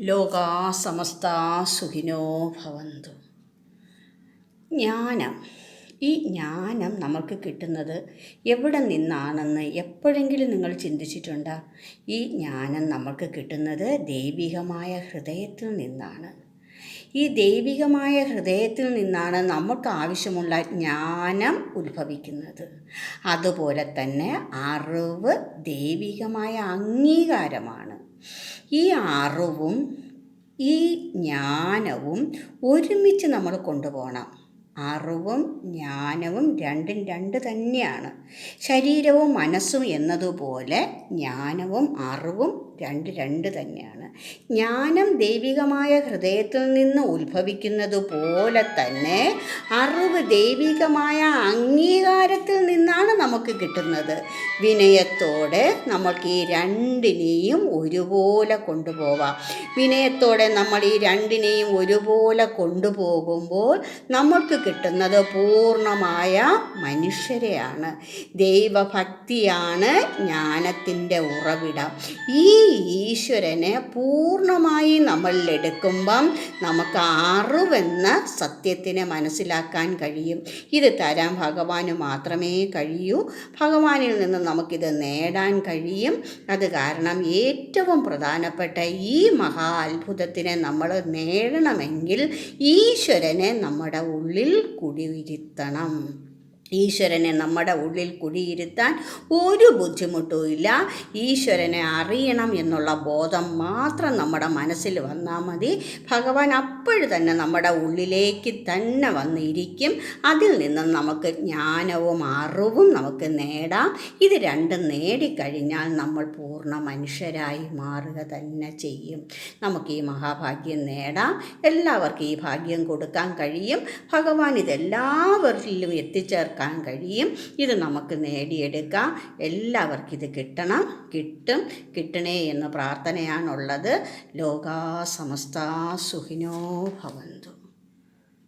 ലോകാ ഭവന്തു. ജ്ഞാനം. ഈ ജ്ഞാനം നമുക്ക് കിട്ടുന്നത് എവിടെ നിന്നാണെന്ന് എപ്പോഴെങ്കിലും നിങ്ങൾ ചിന്തിച്ചിട്ടുണ്ടോ? ഈ ജ്ഞാനം നമുക്ക് കിട്ടുന്നത് ദൈവികമായ ഹൃദയത്തിൽ നിന്നാണ്. ഈ ദൈവികമായ ഹൃദയത്തിൽ നിന്നാണ് നമുക്ക് ആവശ്യമുള്ള ജ്ഞാനം ഉത്ഭവിക്കുന്നത്. അതുപോലെ തന്നെ അറിവ് ദൈവികമായ അംഗീകാരമാണ്. ഈ അറിവും ഈ ജ്ഞാനവും ഒരുമിച്ച് നമ്മൾ കൊണ്ടുപോകണം. അറിവും ജ്ഞാനവും രണ്ടും രണ്ട് തന്നെയാണ്. ശരീരവും മനസ്സും എന്നതുപോലെ ജ്ഞാനവും അറിവും രണ്ട് രണ്ട് തന്നെയാണ്. ജ്ഞാനം ദൈവികമായ ഹൃദയത്തിൽ നിന്ന് ഉത്ഭവിക്കുന്നത് പോലെ തന്നെ അറിവ് ദൈവികമായ അംഗീകാരത്തിൽ നിന്നാണ് നമുക്ക് കിട്ടുന്നത്. വിനയത്തോടെ നമുക്ക് ഈ രണ്ടിനെയും ഒരുപോലെ കൊണ്ടുപോവാം. വിനയത്തോടെ നമ്മൾ ഈ രണ്ടിനെയും ഒരുപോലെ കൊണ്ടുപോകുമ്പോൾ നമുക്ക് കിട്ടുന്നത് പൂർണമായ മനുഷ്യരെയാണ്. ദൈവഭക്തിയാണ് ജ്ഞാനത്തിന്റെ ഉറവിടം. ഈ ഈശ്വരനെ പൂർണമായി നമ്മളിലെടുക്കുമ്പം നമുക്ക് അറിവെന്ന സത്യത്തിനെ മനസ്സിലാക്കാൻ കഴിയും. ഇത് തരാൻ ഭഗവാന് മാത്രമേ കഴിയൂ. ഭഗവാനിൽ നിന്ന് നമുക്കിത് നേടാൻ കഴിയും. അത് കാരണം ഏറ്റവും പ്രധാനപ്പെട്ട ഈ മഹാ അത്ഭുതത്തിനെ നമ്മൾ നേടണമെങ്കിൽ ഈശ്വരനെ നമ്മുടെ ഉള്ളിൽ കുടിയിരുത്തണം. ഈശ്വരനെ നമ്മുടെ ഉള്ളിൽ കുടിയിരുത്താൻ ഒരു ബുദ്ധിമുട്ടും ഇല്ല. ഈശ്വരനെ അറിയണം എന്നുള്ള ബോധം മാത്രം നമ്മുടെ മനസ്സിൽ വന്നാൽ മതി. ഭഗവാൻ അപ്പോഴും തന്നെ നമ്മുടെ ഉള്ളിലേക്ക് തന്നെ വന്നിരിക്കും. അതിൽ നിന്നും നമുക്ക് ജ്ഞാനവും അറിവും നമുക്ക് നേടാം. ഇത് രണ്ടും നേടിക്കഴിഞ്ഞാൽ നമ്മൾ പൂർണ മനുഷ്യരായി മാറുക തന്നെ ചെയ്യും. നമുക്ക് ഈ മഹാഭാഗ്യം നേടാം. എല്ലാവർക്കും ഈ ഭാഗ്യം കൊടുക്കാൻ കഴിയും. ഭഗവാൻ ഇതെല്ലാവരിലും എത്തിച്ചേർക്കാൻ കഴിയും. ഇത് നമുക്ക് നേടിയെടുക്കാം. എല്ലാവർക്കും ഇത് കിട്ടണം. കിട്ടും. കിട്ടണേ എന്ന് പ്രാർത്ഥനയാണുള്ളത്. ലോകാ സമസ്ത സുഖിനോ ഭവന്തു.